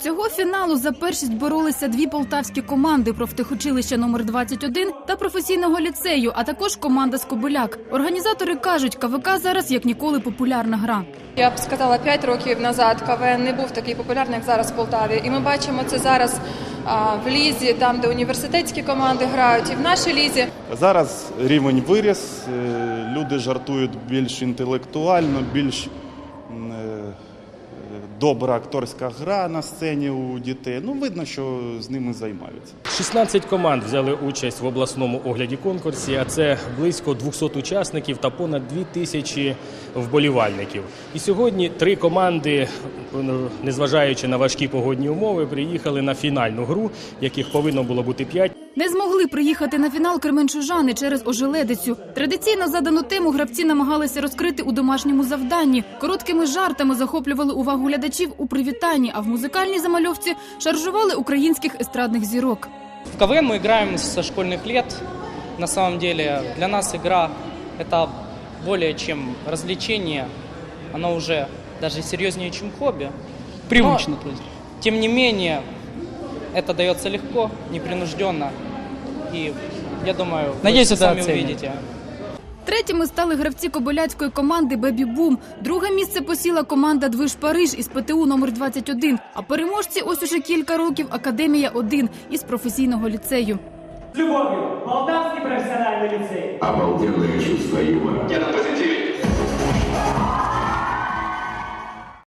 Цього фіналу за першість боролися дві полтавські команди профтехучилища номер 21 та професійного ліцею, а також команда Скобиляк. Організатори кажуть, КВК зараз як ніколи популярна гра. Я б сказала, 5 років назад КВН не був такий популярний, як зараз в Полтаві. І ми бачимо це зараз а, в лізі, там, де університетські команди грають, і в нашій лізі. Зараз рівень виріс, е, люди жартують більш інтелектуально, більш добра акторська гра на сцені у дітей. Ну, видно, що з ними займаються. 16 команд взяли участь в обласному огляді конкурсі, а це близько 200 учасників та понад 2 тисячі вболівальників. І сьогодні три команди, незважаючи на важкі погодні умови, приїхали на фінальну гру, яких повинно було бути 5. Не змогли приїхати на фінал кременчужани через ожеледицю. Традиційно задану тему гравці намагалися розкрити у домашньому завданні. Короткими жартами захоплювали увагу глядачів у привітанні, а в музикальній замальовці шаржували українських естрадних зірок. В КВН мы играем со школьных лет. На самом деле для нас игра это более чем развлечение. Оно уже даже серьезнее, чем хобби. Привычно, то есть. Тем не менее, это дается легко, непринужденно. И я думаю, вы Надеюсь, это сами оценят. увидите. Третіми стали гравці кобиляцької команди Бебі Бум. Друге місце посіла команда Движ Париж із ПТУ номер 21 А переможці ось уже кілька років Академія 1 із професійного ліцею. З любов'ю, Молдавський професіональний ліцей. Обалденне чувство юмора. Я на позитиве